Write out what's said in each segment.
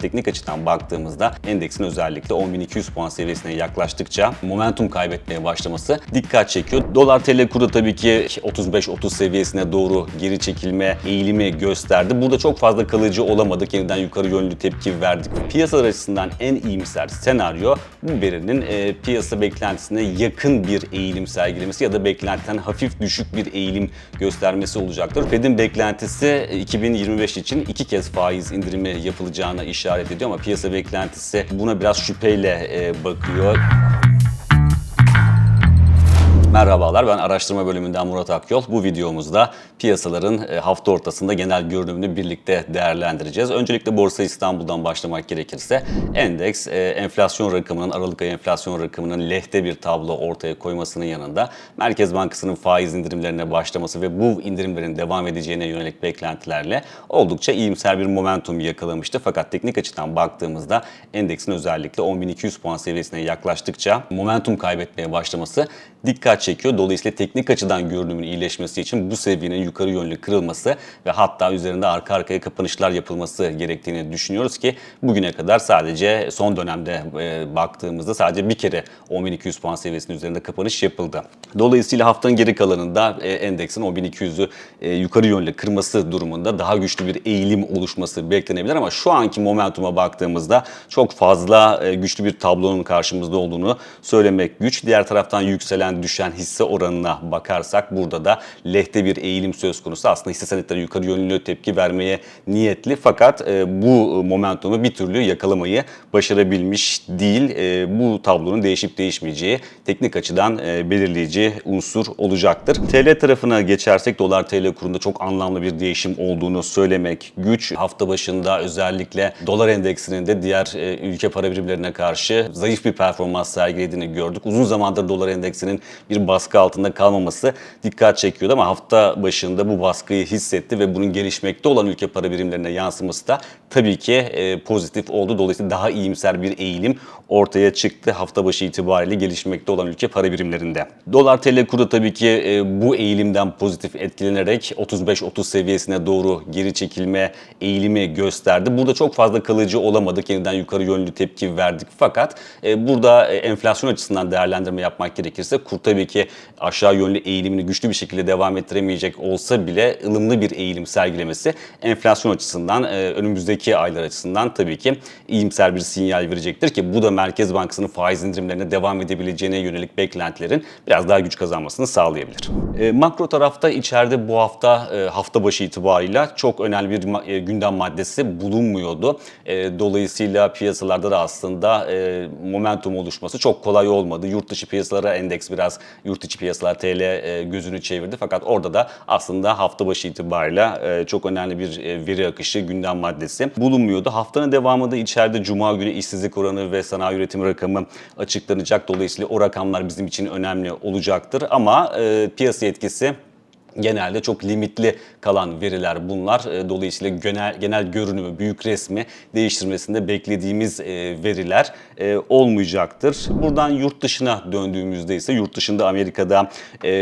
Teknik açıdan baktığımızda endeksin özellikle 10.200 puan seviyesine yaklaştıkça momentum kaybetmeye başlaması dikkat çekiyor. Dolar TL kuru tabii ki 35-30 seviyesine doğru geri çekilme eğilimi gösterdi. Burada çok fazla kalıcı olamadık. Yeniden yukarı yönlü tepki verdik. Piyasalar açısından en iyimser senaryo bu verinin e, piyasa beklentisine yakın bir eğilim sergilemesi ya da beklentiden hafif düşük bir eğilim göstermesi olacaktır. Fed'in beklentisi e, 2025 için iki kez faiz indirimi yapılacağına işaret ediyor ama piyasa beklentisi buna biraz şüpheyle e, bakıyor. Merhabalar ben araştırma bölümünden Murat Akyol. Bu videomuzda piyasaların e, hafta ortasında genel görünümünü birlikte değerlendireceğiz. Öncelikle Borsa İstanbul'dan başlamak gerekirse endeks e, enflasyon rakamının Aralık ayı enflasyon rakamının lehte bir tablo ortaya koymasının yanında Merkez Bankası'nın faiz indirimlerine başlaması ve bu indirimlerin devam edeceğine yönelik beklentilerle oldukça iyimser bir momentum yakalamıştı. Fakat teknik açıdan baktığımızda endeksin özellikle 10.200 puan seviyesine yaklaştıkça momentum kaybetmeye başlaması dikkat çekiyor. Dolayısıyla teknik açıdan görünümün iyileşmesi için bu seviyenin yukarı yönlü kırılması ve hatta üzerinde arka arkaya kapanışlar yapılması gerektiğini düşünüyoruz ki bugüne kadar sadece son dönemde e, baktığımızda sadece bir kere 10.200 puan seviyesinin üzerinde kapanış yapıldı. Dolayısıyla haftanın geri kalanında e, endeksin 10.200'ü e, yukarı yönlü kırması durumunda daha güçlü bir eğilim oluşması beklenebilir ama şu anki momentuma baktığımızda çok fazla güçlü bir tablonun karşımızda olduğunu söylemek güç. Diğer taraftan yükselen düşen hisse oranına bakarsak burada da lehte bir eğilim söz konusu. Aslında hisse senetleri yukarı yönlü tepki vermeye niyetli fakat e, bu momentumu bir türlü yakalamayı başarabilmiş değil. E, bu tablonun değişip değişmeyeceği teknik açıdan e, belirleyici unsur olacaktır. TL tarafına geçersek dolar TL kurunda çok anlamlı bir değişim olduğunu söylemek güç. Hafta başında özellikle dolar endeksinin de diğer e, ülke para birimlerine karşı zayıf bir performans sergilediğini gördük. Uzun zamandır dolar endeksinin bir baskı altında kalmaması dikkat çekiyordu ama hafta başında bu baskıyı hissetti ve bunun gelişmekte olan ülke para birimlerine yansıması da tabii ki e, pozitif oldu. Dolayısıyla daha iyimser bir eğilim ortaya çıktı hafta başı itibariyle gelişmekte olan ülke para birimlerinde. Dolar TL kuru tabii ki e, bu eğilimden pozitif etkilenerek 35-30 seviyesine doğru geri çekilme eğilimi gösterdi. Burada çok fazla kalıcı olamadık. Yeniden yukarı yönlü tepki verdik. Fakat e, burada enflasyon açısından değerlendirme yapmak gerekirse kur tabii ki aşağı yönlü eğilimini güçlü bir şekilde devam ettiremeyecek olsa bile ılımlı bir eğilim sergilemesi enflasyon açısından e, önümüzdeki aylar açısından tabii ki iyimser bir sinyal verecektir ki bu da Merkez Bankası'nın faiz indirimlerine devam edebileceğine yönelik beklentilerin biraz daha güç kazanmasını sağlayabilir. E, makro tarafta içeride bu hafta e, hafta başı itibarıyla çok önemli bir gündem maddesi bulunmuyordu. Dolayısıyla piyasalarda da aslında momentum oluşması çok kolay olmadı. Yurt dışı piyasalara endeks biraz yurt içi piyasalar TL e, gözünü çevirdi. Fakat orada da aslında hafta başı itibarıyla e, çok önemli bir e, veri akışı gündem maddesi bulunmuyordu. Haftanın devamında içeride Cuma günü işsizlik oranı ve sanayi üretimi rakamı açıklanacak. Dolayısıyla o rakamlar bizim için önemli olacaktır. Ama e, piyasa etkisi genelde çok limitli kalan veriler bunlar. E, Dolayısıyla genel, genel görünümü, büyük resmi değiştirmesinde beklediğimiz e, veriler e, olmayacaktır. Buradan yurt dışına döndüğümüzde ise yurt dışında Amerika'da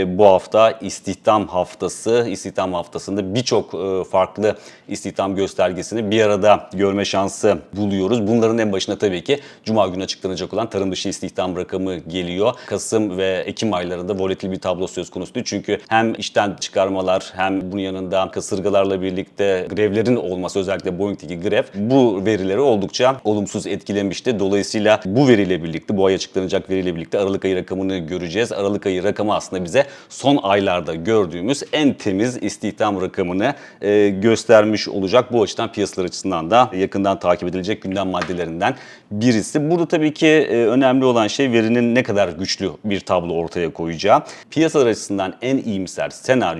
bu hafta istihdam haftası, istihdam haftasında birçok farklı istihdam göstergesini bir arada görme şansı buluyoruz. Bunların en başına tabii ki Cuma günü açıklanacak olan tarım dışı istihdam rakamı geliyor. Kasım ve Ekim aylarında volatil bir tablo söz konusuydu. Çünkü hem işten çıkarmalar hem bunun yanında kasırgalarla birlikte grevlerin olması özellikle Boeing'deki grev bu verileri oldukça olumsuz etkilemişti. Dolayısıyla bu veriyle birlikte bu ay açıklanacak veriyle birlikte Aralık ayı rakamını göreceğiz. Aralık ayı rakamı aslında bize son aylarda gördüğümüz en temiz istihdam rakamını e, göstermiş olacak. Bu açıdan piyasalar açısından da yakından takip edilecek gündem maddelerinden birisi. Burada tabii ki e, önemli olan şey verinin ne kadar güçlü bir tablo ortaya koyacağı. Piyasalar açısından en iyimser senaryo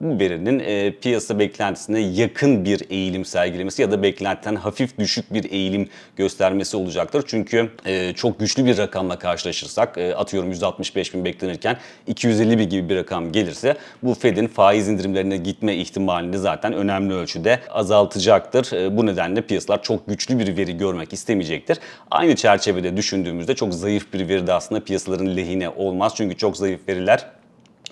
bu verinin e, piyasa beklentisine yakın bir eğilim sergilemesi ya da beklentiden hafif düşük bir eğilim göstermesi olacaktır. Çünkü e, çok güçlü bir rakamla karşılaşırsak e, atıyorum 165 bin beklenirken 250 bin gibi bir rakam gelirse bu Fed'in faiz indirimlerine gitme ihtimalini zaten önemli ölçüde azaltacaktır. E, bu nedenle piyasalar çok güçlü bir veri görmek istemeyecektir. Aynı çerçevede düşündüğümüzde çok zayıf bir veri de aslında piyasaların lehine olmaz. Çünkü çok zayıf veriler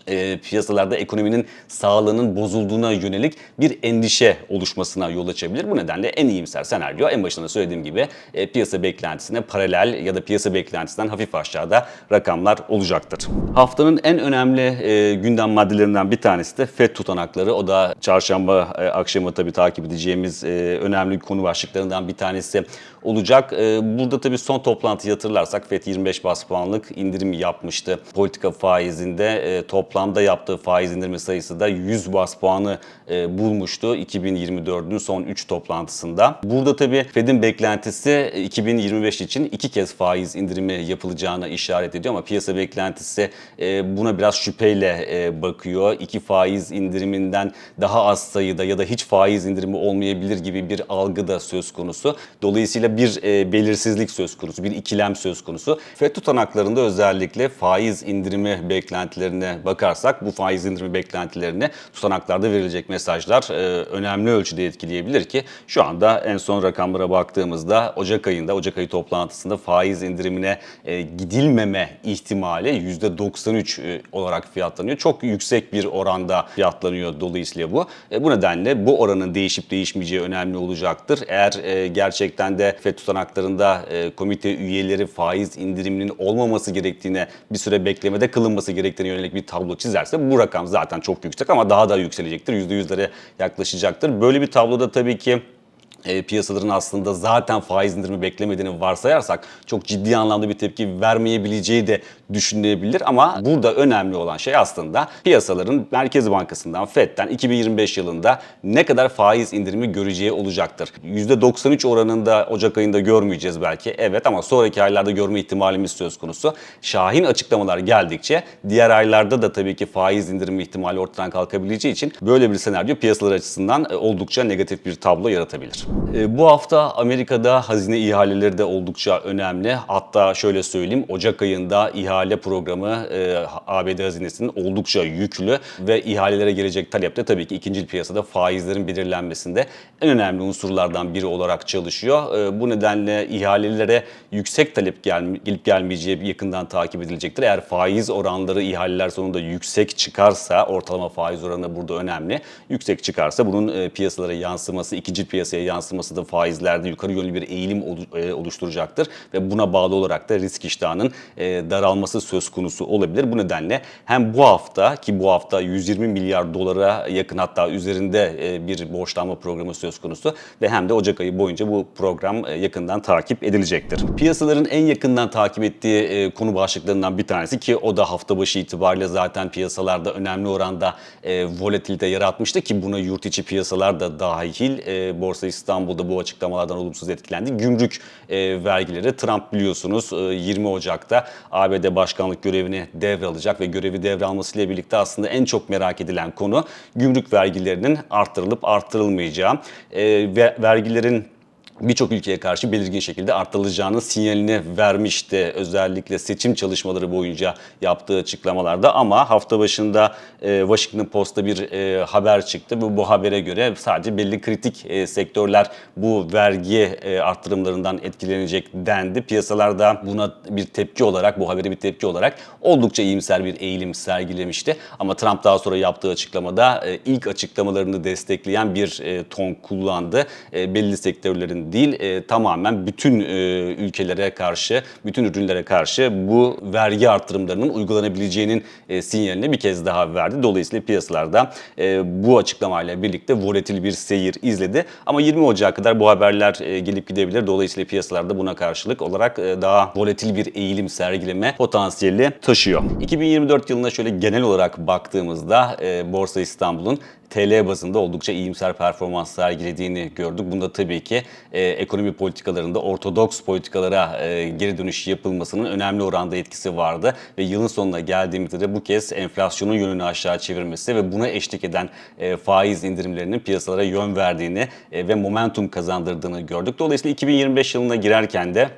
e, piyasalarda ekonominin sağlığının bozulduğuna yönelik bir endişe oluşmasına yol açabilir. Bu nedenle en iyimser senaryo en başında söylediğim gibi e, piyasa beklentisine paralel ya da piyasa beklentisinden hafif aşağıda rakamlar olacaktır. Haftanın en önemli e, gündem maddelerinden bir tanesi de FED tutanakları. O da çarşamba e, akşamı tabii takip edeceğimiz e, önemli konu başlıklarından bir tanesi olacak. E, burada tabii son toplantıyı hatırlarsak FED 25 bas puanlık indirim yapmıştı. Politika faizinde e, toplamda yaptığı faiz indirme sayısı da 100 bas puanı e, bulmuştu 2024'ün son 3 toplantısında. Burada tabii Fed'in beklentisi 2025 için iki kez faiz indirimi yapılacağına işaret ediyor ama piyasa beklentisi e, buna biraz şüpheyle e, bakıyor. İki faiz indiriminden daha az sayıda ya da hiç faiz indirimi olmayabilir gibi bir algı da söz konusu. Dolayısıyla bir e, belirsizlik söz konusu, bir ikilem söz konusu. FED tutanaklarında özellikle faiz indirimi beklentilerine bakarsak bu faiz indirimi beklentilerini tutanaklarda verilecek mesajlar e, önemli ölçüde etkileyebilir ki şu anda en son rakamlara baktığımızda Ocak ayında, Ocak ayı toplantısında faiz indirimine e, gidilmeme ihtimali %93 e, olarak fiyatlanıyor. Çok yüksek bir oranda fiyatlanıyor dolayısıyla bu. E, bu nedenle bu oranın değişip değişmeyeceği önemli olacaktır. Eğer e, gerçekten de FED tutanaklarında e, komite üyeleri faiz indiriminin olmaması gerektiğine bir süre beklemede kılınması gerektiğine yönelik bir tablo çizerse bu rakam zaten çok yüksek ama daha da yükselecektir. %100'lere yaklaşacaktır. Böyle bir tabloda tabii ki e, piyasaların aslında zaten faiz indirimi beklemediğini varsayarsak çok ciddi anlamda bir tepki vermeyebileceği de düşünülebilir ama burada önemli olan şey aslında piyasaların Merkez Bankası'ndan FED'den 2025 yılında ne kadar faiz indirimi göreceği olacaktır. %93 oranında Ocak ayında görmeyeceğiz belki evet ama sonraki aylarda görme ihtimalimiz söz konusu. Şahin açıklamalar geldikçe diğer aylarda da tabii ki faiz indirimi ihtimali ortadan kalkabileceği için böyle bir senaryo piyasalar açısından e, oldukça negatif bir tablo yaratabilir. E, Bu hafta Amerika'da hazine ihaleleri de oldukça önemli. Hatta şöyle söyleyeyim Ocak ayında ihale programı e, ABD hazinesinin oldukça yüklü ve ihalelere gelecek talep de tabii ki ikinci piyasada faizlerin belirlenmesinde en önemli unsurlardan biri olarak çalışıyor. E, Bu nedenle ihalelere yüksek talep gel gelip gelmeyeceği yakından takip edilecektir. Eğer faiz oranları ihaleler sonunda yüksek çıkarsa ortalama faiz oranı burada önemli. Yüksek çıkarsa bunun e, piyasalara yansıması, ikinci piyasaya yansıması da faizlerde yukarı yönlü bir eğilim e, oluşturacaktır ve buna bağlı olarak da risk iştahının e, daralması söz konusu olabilir. Bu nedenle hem bu hafta ki bu hafta 120 milyar dolara yakın hatta üzerinde e, bir borçlanma programı söz konusu ve hem de Ocak ayı boyunca bu program e, yakından takip edilecektir. Piyasaların en yakından takip ettiği e, konu başlıklarından bir tanesi ki o da hafta başı itibariyle zaten piyasalarda önemli oranda volatilite yaratmıştı ki buna yurt içi piyasalar da dahil. Borsa İstanbul'da bu açıklamalardan olumsuz etkilendi. Gümrük vergileri Trump biliyorsunuz e, 20 Ocak'ta ABD başkanlık görevini devralacak ve görevi devralmasıyla birlikte aslında en çok merak edilen konu gümrük vergilerinin arttırılıp arttırılmayacağı. E, ve vergilerin birçok ülkeye karşı belirgin şekilde arttırılacağının sinyalini vermişti. Özellikle seçim çalışmaları boyunca yaptığı açıklamalarda ama hafta başında e, Washington Post'ta bir e, haber çıktı ve bu habere göre sadece belli kritik e, sektörler bu vergi e, arttırımlarından etkilenecek dendi. Piyasalarda buna bir tepki olarak, bu habere bir tepki olarak oldukça iyimser bir eğilim sergilemişti. Ama Trump daha sonra yaptığı açıklamada ilk açıklamalarını destekleyen bir ton kullandı. E, belli sektörlerin değil e, tamamen bütün e, ülkelere karşı, bütün ürünlere karşı bu vergi artırımlarının uygulanabileceğinin e, sinyalini bir kez daha verdi. Dolayısıyla piyasalarda e, bu açıklamayla birlikte volatil bir seyir izledi. Ama 20 Ocak'a kadar bu haberler e, gelip gidebilir. Dolayısıyla piyasalarda buna karşılık olarak e, daha volatil bir eğilim sergileme potansiyeli taşıyor. 2024 yılına şöyle genel olarak baktığımızda e, Borsa İstanbul'un TL bazında oldukça iyimser performans sergilediğini gördük. Bunda tabii ki e, ekonomi politikalarında ortodoks politikalara e, geri dönüş yapılmasının önemli oranda etkisi vardı. Ve yılın sonuna geldiğimizde de bu kez enflasyonun yönünü aşağı çevirmesi ve buna eşlik eden e, faiz indirimlerinin piyasalara yön verdiğini e, ve momentum kazandırdığını gördük. Dolayısıyla 2025 yılına girerken de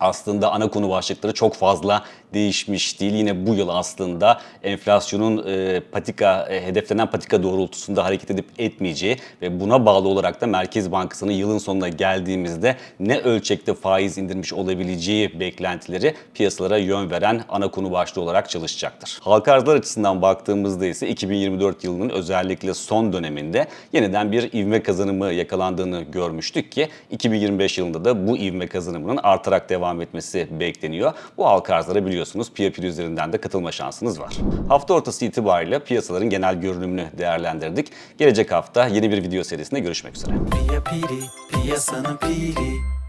aslında ana konu başlıkları çok fazla değişmiş değil. Yine bu yıl aslında enflasyonun e, patika e, hedeflenen patika doğrultusunda hareket edip etmeyeceği ve buna bağlı olarak da Merkez Bankası'nın yılın sonuna geldiğimizde ne ölçekte faiz indirmiş olabileceği beklentileri piyasalara yön veren ana konu başlığı olarak çalışacaktır. Halka arzlar açısından baktığımızda ise 2024 yılının özellikle son döneminde yeniden bir ivme kazanımı yakalandığını görmüştük ki 2025 yılında da bu ivme kazanımının artarak devam etmesi bekleniyor. Bu halka arzlara biliyorsunuz Piyapir üzerinden de katılma şansınız var. Hafta ortası itibariyle piyasaların genel görünümünü değerlendirdik. Gelecek hafta yeni bir video serisinde görüşmek üzere. Pia piri, piyasanın piri